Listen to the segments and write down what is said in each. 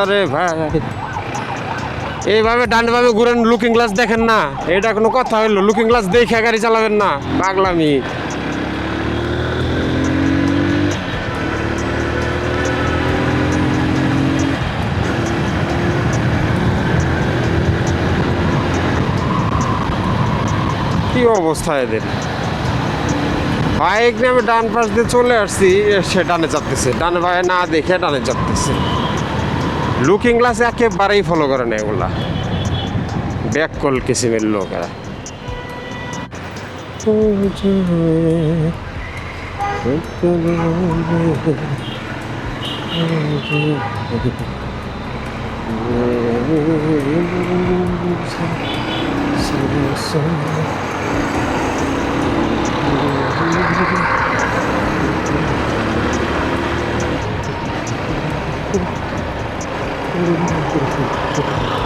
আরে ভাই। এইভাবে ডান ভাবে ঘুরেন লুকিং গ্লাস দেখেন না। এটা কোনো কথা হইল লুকিং গ্লাস দেখে গাড়ি চালাবেন না। পাগলামি। কি অবস্থা এদের? বাইক আমি ডান পাশ দিয়ে চলে আসছি সে ডানে চাপতেছে ডানে ভাই না দেখে ডানে চাপতেছে লুকিং গ্লাস একেবারেই ফলো করে না এগুলা। ব্যাক কল কিসিমের লোকেরা 이렇게 이렇게 이렇게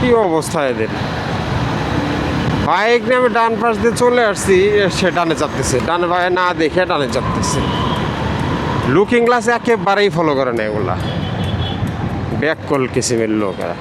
কি অবস্থা এদের? বাইক নিয়ে আমি ডান পাশ দিয়ে চলে আসছি সে ডানে চাপতেছে। ডানে ভাই না দেখে ডানে চাপতেছে। লুকিং গ্লাস একেবারেই ফলো করে না এগুলা। ব্যাক কল কিসিমের লোকেরা